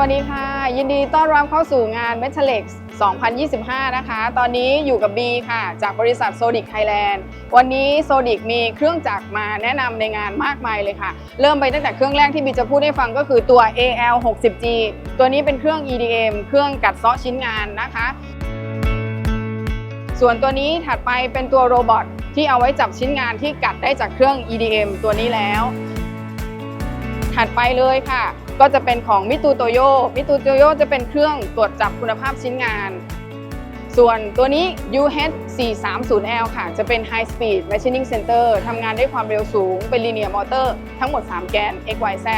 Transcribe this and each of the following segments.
วัสดีค่ะ ยินดีต้อนรับเข้าสู่งาน m e t a l e x 2025 นะคะ ตอนนี้อยู่กับบีค่ะ จากบริษัทโซดิกไทยแลนด์วันนี้โซดิกมีเครื่องจักรมาแนะนำในงานมากมายเลยค่ะ เริ่มไปตั้งแต่เครื่องแรกที่บีจะพูดให้ฟังก็คือตัว AL 60G ตัวนี้เป็นเครื่อง EDM เครื่องกัดเซาะชิ้นงานนะคะ ส่วนตัวนี้ถัดไปเป็นตัวโรบอทที่เอาไว้จับชิ้นงานที่กัดได้จากเครื่อง EDM ตัวนี้แล้ว ถัดไปเลยค่ะ ก็จะเป็นของมิตูโตโยมิตูโตโยจะเป็นเครื่องตรวจจับคุณภาพชิ้นงาน ส่วนตัวนี้ UH 430L ค่ะ จะเป็น High Speed Machining Center ทำงานด้วยความเร็วสูง เป็น Linear Motor ทั้งหมด 3 แกน XYZ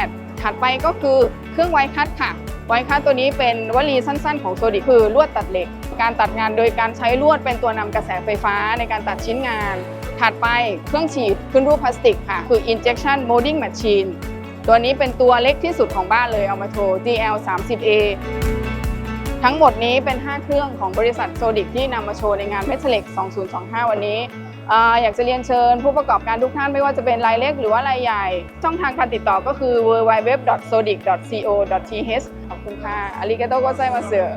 ถัดไปก็คือเครื่องไวคัตค่ะ ไวคัตตัวนี้เป็นวลีสั้นๆ ของโซดิคือลวดตัดเหล็ก การตัดงานโดยการใช้ลวดเป็นตัวนำกระแสไฟฟ้าในการตัดชิ้นงาน ถัดไปเครื่องฉีดขึ้นรูปพลาสติกค่ะ คือ Injection Molding Machine ตัวนี้เป็นตัวเล็กที่สุดของบ้านเลยเอามาโชว์ GL 30A ทั้งหมดนี้เป็น 5 เครื่องของบริษัทโซดิกที่นำมาโชว์ในงานเพชรเล็ก 2025 วันนี้อยากจะเรียนเชิญผู้ประกอบการทุกท่านไม่ว่าจะเป็นรายเล็กหรือว่ารายใหญ่ ช่องทางการติดต่อก็คือ www.sodic.co.th ขอบคุณค่ะอาริกาโตโกไซมาเสือ